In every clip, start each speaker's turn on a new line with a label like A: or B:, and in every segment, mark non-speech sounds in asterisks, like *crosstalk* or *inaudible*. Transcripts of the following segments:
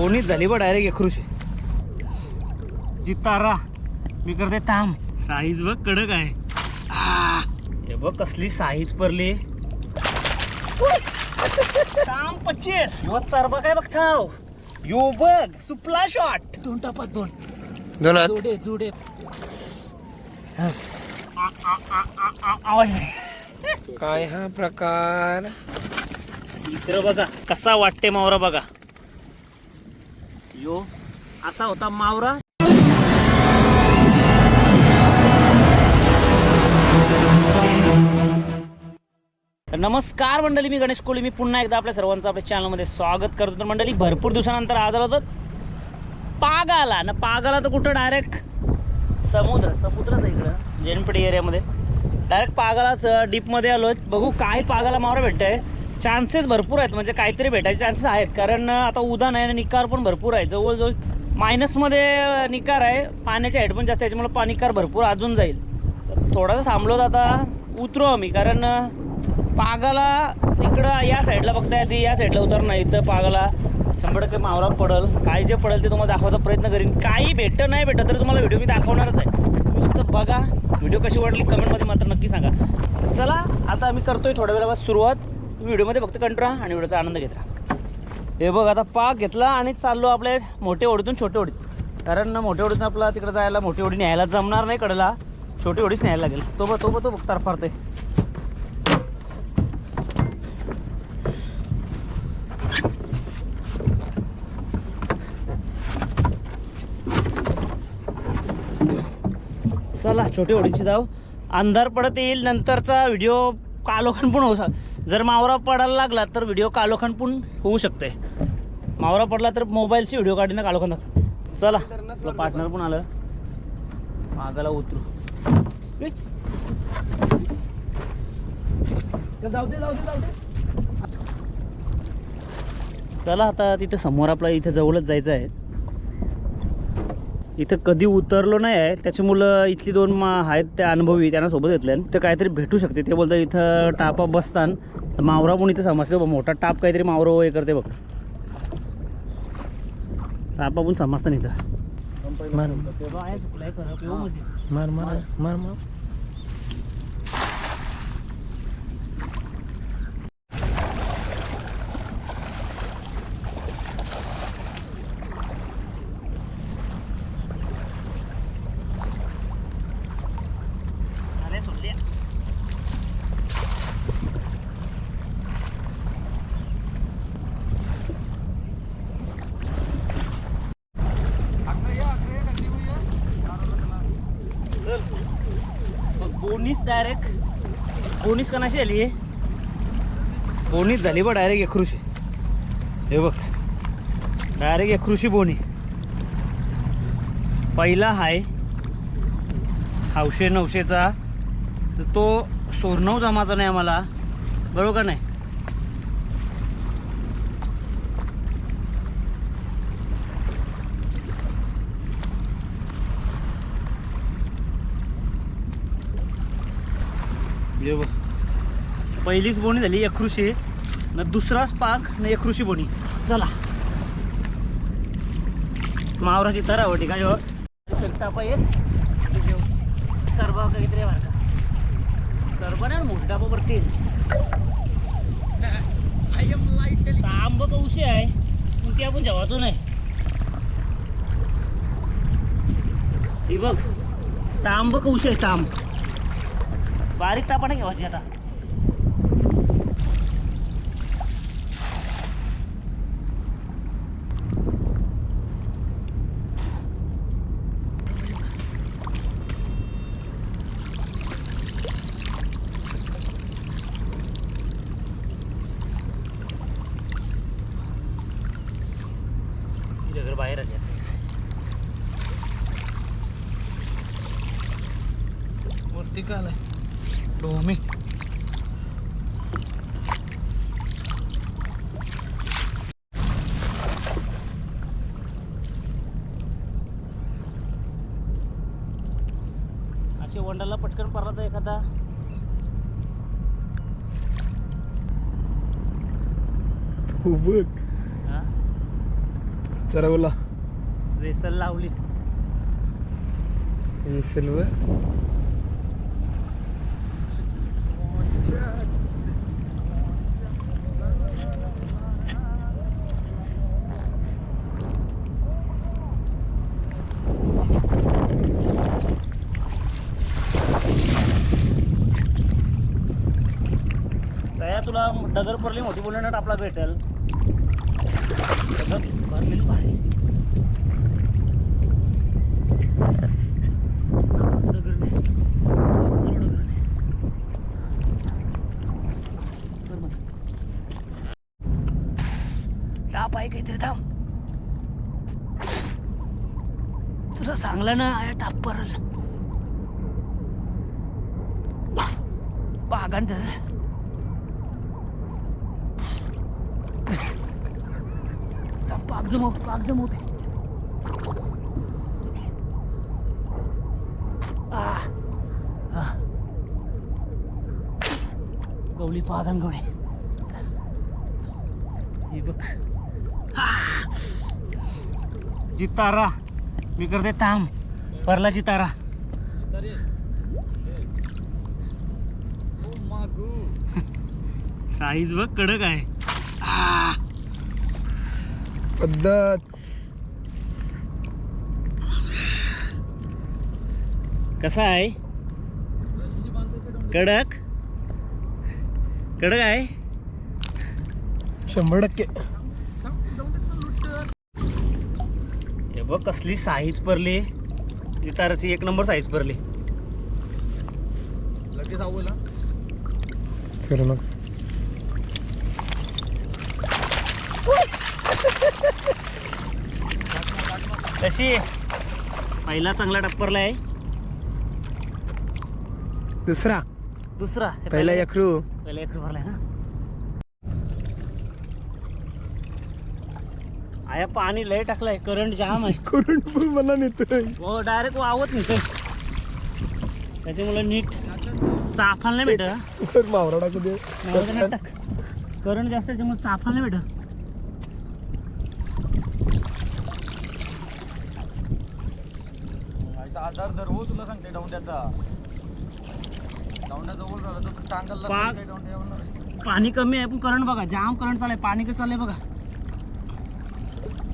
A: कोणीच झाली बा डायरेक्ट एकरुशी जितारा मी करते थांब. साईज बघ कडक आहे. आ, हे बघ कसली साईज पडली. थांब पच्चीस. यो चारबा काय बघताव? यो बघ सुपला शॉट दोन टापात दोन.
B: दोन
A: जुडे जुडे. आ, आ, आ, आ, आ, आवाज. नाही.
B: काय हा प्रकार?
A: इकडं बघा कसा वाटते मावरा बघा. यो असा होता मावरा. तर नमस्कार मंडळी मी गणेश कोळी. मी पुन्हा एकदा आपल्या सर्वांचं आपल्या चॅनलमध्ये स्वागत करतो. तर मंडळी भरपूर दिवसानंतर आज आलो होतो पागाला. ना पागाला तर कुठं डायरेक्ट समुद्र. समुद्रच आहे इकडं जैनपेठी एरियामध्ये. डायरेक्ट पागालाच डीपमध्ये आलो बघू काय पागाला मावरा भेटतंय. चान्सेस भरपूर आहेत म्हणजे काहीतरी भेटायचे चान्सेस आहेत. कारण आता उदान आहे आणि निकार पण भरपूर आहे. जवळजवळ मायनसमध्ये निकार आहे. पाण्याचे हेड पण जास्त त्याच्यामुळे पाणी भरपूर अजून जाईल. थोडासा थांबलो तर आता. उतरू आम्ही कारण पागाला इकडं या साईडला बघता येते या साईडला उतर नाही पागाला शंभर टक्के मावरा पडल. काय जे पडेल ते तुम्हाला दाखवायचा प्रयत्न करीन. काही भेटत नाही भेटत तर तुम्हाला व्हिडिओ मी दाखवणारच आहे. तुम्ही फक्त बघा. व्हिडिओ कशी वाटली कमेंटमध्ये मात्र नक्की सांगा. चला आता आम्ही करतोय थोड्या वेळा सुरुवात. तुम्ही व्हिडिओमध्ये फक्त कंट्रोल राहा आणि व्हिडिओचा आनंद घेत राहा. हे बघ आता पाक घेतला आणि चाललो आपल्या मोठे ओढीतून छोटे ओढीत. कारण मोठ्या ओढीतून आपला तिकडे जायला मोठी ओढी न्यायला जमणार नाही कडेला. छोटी ओढीच न्यायला लागेल. तो बघ तो बघ तो बघ फारते. चला छोटी ओढीची जाऊ. अंधार पडत येईल नंतरचा व्हिडिओ कालोखन पण होऊ शक जर मावरा पडायला लागला तर व्हिडिओ कालोखण पण होऊ शकते. मावरा पडला तर मोबाईलची व्हिडिओ काढणं दाखव. चला आपलं पार्टनर पण आलं. मागाला उतरू. चला आता तिथं समोर आपला इथं जवळच जायचं आहे. इथं कधी उतरलो नाही आहे. त्याची मुलं इथली दोन मा आहेत त्या अनुभवी त्यांना सोबत घेतल्या तर काहीतरी भेटू शकते. ते बोलतात इथं टापा बसतान तर मावरा पण इथं समजते बघ मोठा टाप काहीतरी मावरा हे करते बघ. टापा पण समजतात इथं.
B: मार
A: मार
B: मार मार मार मार
A: अरे सोडल्या चल. मग डायरेक्ट बोनीस कनाशी झाली आहे बोनीच झाली बघ डायरेक्ट एकरुशी हे बघ. डायरेक्ट एकरुशी बोनी पहिला हाय. हौशे नऊशेचा तर तो सोरनव जमाचा नाही आम्हाला. बरोबर का नाही? हे बघ. पहिलीच बोणी झाली एकरुशी न दुसराच पाक न एकरुशी बोणी चला. मावराची तरावटी काय हो टापा ये. सरबा काहीतरी बरं का सरबा नाही मोठा वरती तांब कौशी आहे. पण ती आपण जेवायचो नाही. ही बघ. तांब कौशी आहे तांब. बारीक टापा नाही घेवायची आता घर बाहेर आली
B: वरती का आलाय
A: डोमी असे वंडाला पटकन पडला तर एखादा. हा?
B: चरवला
A: वेसल लावली.
B: सिल्वर
A: तया तुला भरली मोठी बुलेट आपला भेटेल. भरलेली भारी. टाप आहे काहीतरी थांब. तुला सांगलं ना टाप परल पागान पाक जमवते आह. आह. गवली पागन गवळी हे बघ. जितारा मी करते थांब परला जितारा साईज बघ कडक आहे आह.
B: पद्धत.
A: कसा आहे? कडक? कडक आहे?
B: शंभर टक्के.
A: हे बघ कसली साईज पडली. जिताराची एक नंबर साईज पडली.
B: लगेच आवला चल मग.
A: कशी पहिला चांगला टप्परला आहे.
B: दुसरा.
A: दुसरा. हे
B: पहिला यखरू
A: पहिला एक भरलाय ना. आया पाणी लय टाकलंय. करंट जाम आहे.
B: करून पण मला नेतोय.
A: हो डायरेक्ट वावत नाही त्याच्यामुळे नीट चाफाल नाही भेटत.
B: वर मावरा टाकू दे.
A: करंट जास्त त्याच्यामुळे चाफाल नाही भेटत.
C: आधार धर हो तुला सांगते डौंड्याचा. डौंड्या जवळ झाला तर टांगलला. सांगते डौंड्या.
A: पाणी कमी आहे पण करंट बघा जाम करंट चाललंय पाणी कसं चाललंय बघा.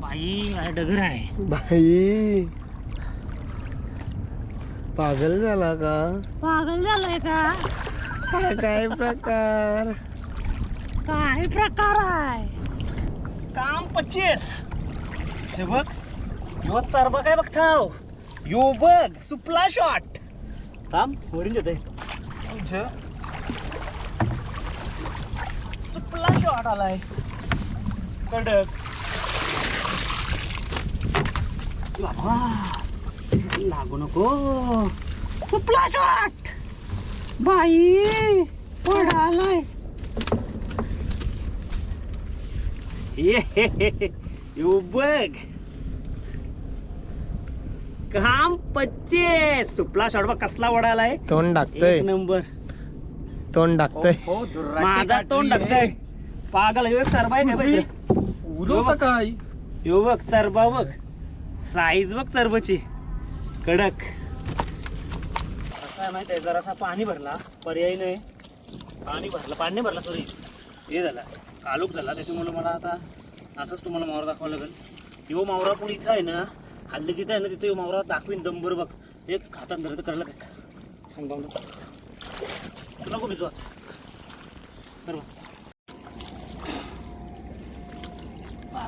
A: बाई काय डगर आहे.
B: बाई. पागल झाला का?
A: पागल झालाय का?
B: काय काय प्रकार?
A: काय प्रकार आहे? काम पच्चीस. हे बघ यो चारबा काय बघताव यो बघ सुपला शॉट थांब वरून येते सुपला शॉट आलाय. कडक. बाबा लागू नको. सुपला शॉट बाई पडालाय ये *laughs* यो बघ. काम पच्चीस. सुपला शॉट बघ कसला वडालाय?
B: तोंड टाकतय
A: एक नंबर.
B: तोंड टाकतय
C: हो दुर्राटी
A: माझा तोंड
C: आहे.
A: टाकताय पागल ह्यो एक चरबा आहे काय पाहिजे
C: उजवता काय?
A: ह्यो बघ चरबा बघ. साईज बघ चरबाची. कडक. काय माहिती आहे जरासा पाणी भरला. पर्याय नाही. पाणी भरलं पाणी नाही भरला सॉरी हे झाला. कालूक झाला. त्याच्यामुळे मला आता असंच तुम्हाला मावरा दाखवावं लागेल. ह्यो मावरा पण इथं आहे ना हल्ली जिथे आहे ना तिथे मावरा दाखवीन दंबर बघ. एक हातात धरत करायला काय? समजावून तू नको भिजवा बरोबर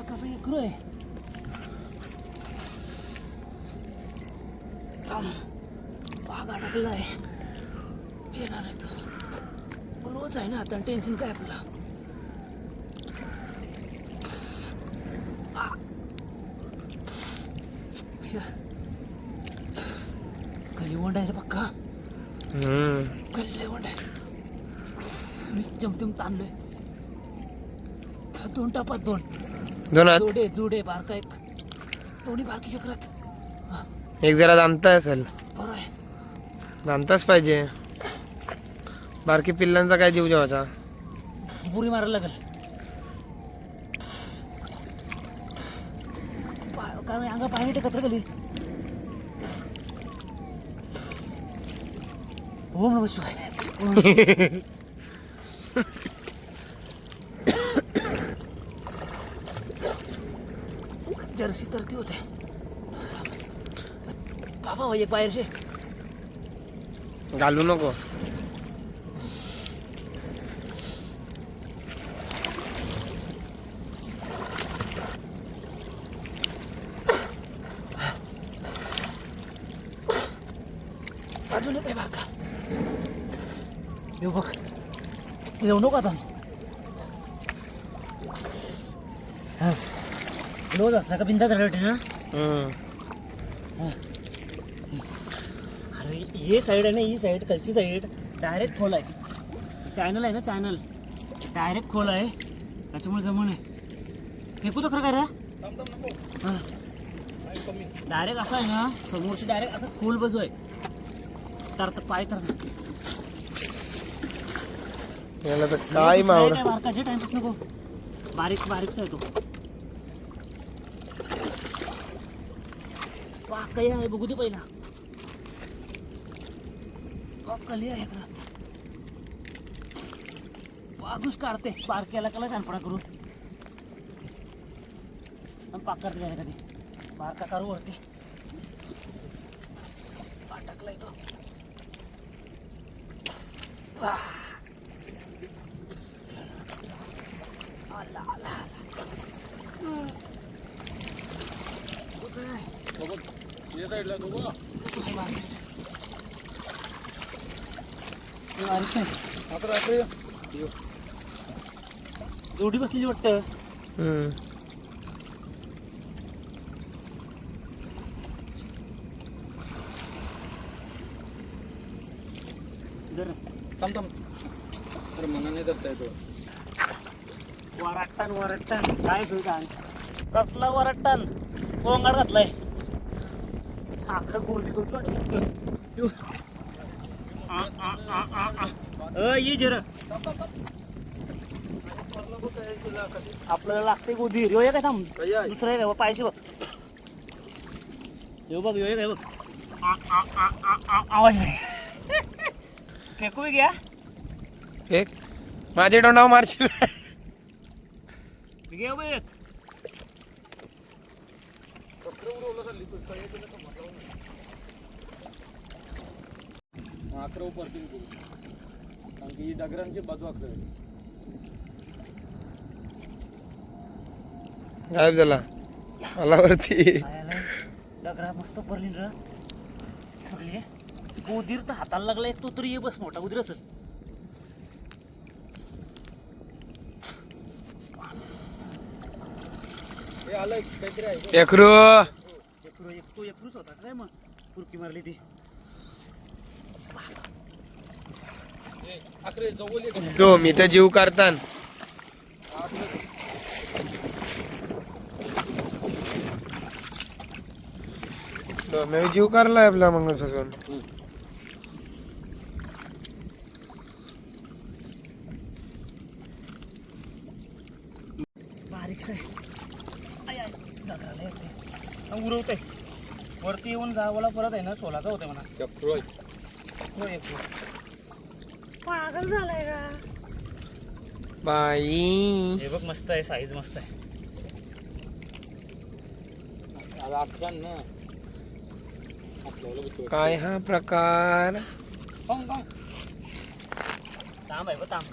A: कसं एकरू आहे? थांब. पाग आहे येणार आहे तो. रोज आहे ना आता टेन्शन काय आपलं? श्या. कलिवंड आहे रे पक्का
B: हम्म
A: कलिवंड आहे मी चमचम ताणलोय दोन टापात दोन
B: दोनात
A: जुडे जुडे बारका एक दोन्ही बारकी चक्रात
B: एक जरा जाणता असेल
A: बरं आहे
B: जाणताच पाहिजे बारकी पिल्लांचा काय जीव जेवाचा
A: बुरी मारायला लागल कारण अंगा पाणी टेकत्र गेली ओम नमः शिवाय. जर्सी तर ती होते. बाबा एक बाहेर
B: घालू नको.
A: अजून येते बार का? येऊ बघ येऊ नको आता हा. रोज असला का बिंदा रडते ना?
B: हम्म.
A: अरे ये साईड आहे ना ही साईड कलची साईड डायरेक्ट खोल आहे. चॅनल आहे ना चॅनल डायरेक्ट खोल आहे. त्याच्यामुळे जमून आहे फेकू तर खरं काय रे?
C: थांब थांब नको.
A: हां. डायरेक्ट असं आहे ना समोरची डायरेक्ट असं खोल बसू आहे. तर पाय तर
B: याला तर काय मावर
A: बारकाचे टाइमपास नको. बारीक बारीकचा आहे तो. काही आहे बघू दे पहिला. कली आहे का वाघूस काढते बारक्याला कला शानपणा करू आणि पाकर आहे कधी. बारका काढू वरती. पाटकला तो वा आला आला
C: ये साईडला तू बघ आता रात्री
A: जोडी बसलेली वाटतं
B: हम्म.
A: जर
C: थांब थांब. अरे मना नाही करता येतो
A: वराटण काय सुद्धा कसला वराटण कोंगाड घातलाय. गोळी अ ये जर. आपल्याला लागते गोदी ह्यो काय थांब.
C: आहे
A: दुसरं आहे पाहिजे बघ. येऊ बघ येऊ काय बघ. आ, आ, आ, आ, आ, आवाज नाही फेकू बी घ्या.
B: एक माझे डोंडाव मारशील.
A: घे बघ. एक
C: अकरा पडतील तू. कारण की ही डगरांची बाजू अकरा.
B: गायब झाला. आला वरती.
A: डगरा मस्त पडली र. सगळी. गोदीर तर हाताला लागलाय तो तरी ये बस मोठा उदीर असेल
C: हे?
B: एकरू.
A: एकरू एक तो एकरूच होता काय मग? पुरकी मारली ती?
B: तो मी तर जीव करतान तो मी जीव करलाय आपला मंगळपासून
A: बारीक आहे आय आय डगराला उरवते वरती येऊन गावाला परत आहे ना सोलाचा होते म्हणा
C: अकरा आहे.
A: हो एकरू पागल झालाय का
B: बाई
A: हे बघ मस्त आहे साईज मस्त आहे.
B: काय हा प्रकार.
A: तांब आहे बघ तांब.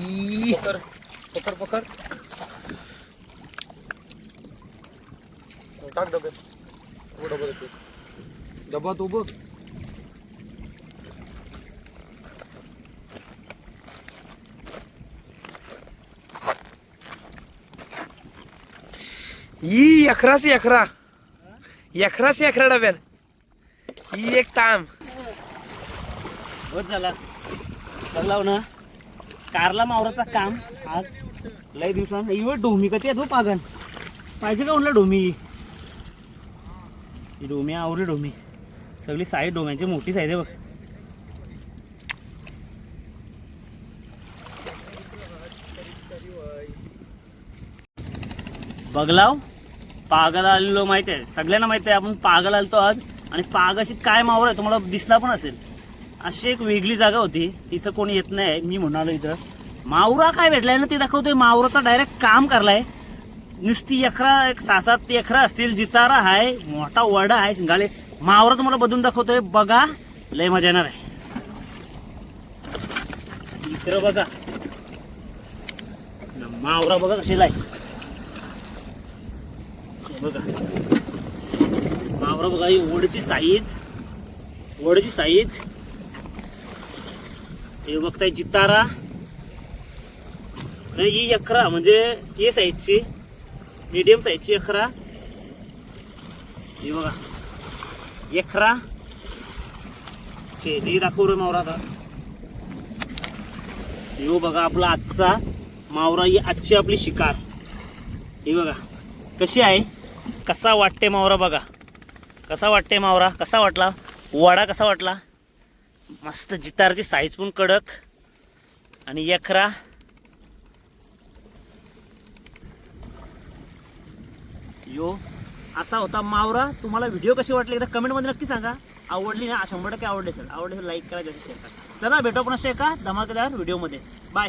B: ई.
C: पकड पकड टाक डब्यात डबा देतो डबा तो बघ.
B: ई अकराशे अकरा. अकराशे अकरा डब्यात ही एक ताम.
A: बस झाला. लाव ना. कारला मावराचा काम. आज लय दिवसान इवड डोमी कधी येतो हो पागण पागन पाहिजे का म्हणलं डोमी ही डोमी आवरी डोमी. सगळी साईज डोम्यांची मोठी साईज आहे बघ. बगलाव पागाला आलेलो माहिती आहे. सगळ्यांना माहिती आहे आपण पागाला आलतो आज. आणि पागाशी काय मावर आहे तुम्हाला दिसला पण असेल. अशी एक वेगळी जागा होती तिथं कोणी येत नाही मी म्हणालो इथं. मावरा काय भेटलाय ना ते दाखवतोय. मावराचा डायरेक्ट काम करलाय. नुसती अकरा एक सहा सात अकरा असतील जितारा आहे मोठा वडा आहे शिंगाले. मावरा तुम्हाला बदलून दाखवतोय बघा. लय मजा येणार आहे. इकडं बघा. मावरा बघा कशीला आहे बघा. मावरा बघा ही ओढची साईज. ओढची साईज. हे बघताय जितारा. ही अकरा म्हणजे हे साईजची. मीडियम साईजची अकरा. हे बघा. अकरा. हे दाखव रे मावरा आता. यो बघा आपला आजचा मावरा ही आजची आपली शिकार. हे बघा. कशी आहे? कसा वाटते मावरा बघा. कसा वाटते मावरा? कसा वाटला? वडा कसा वाटला? मस्त जितारची साईज पण कडक. आणि यखरा यो असा होता मावरा. तुम्हाला व्हिडिओ कशी वाटली एकदा कमेंटमध्ये नक्की सांगा. आवडली ना? शंभर टक्के आवडले सर आवडले सर लाईक करा जास्त शेअर करा. चला भेटू पण असे एका धमाकेदार व्हिडिओमध्ये बाय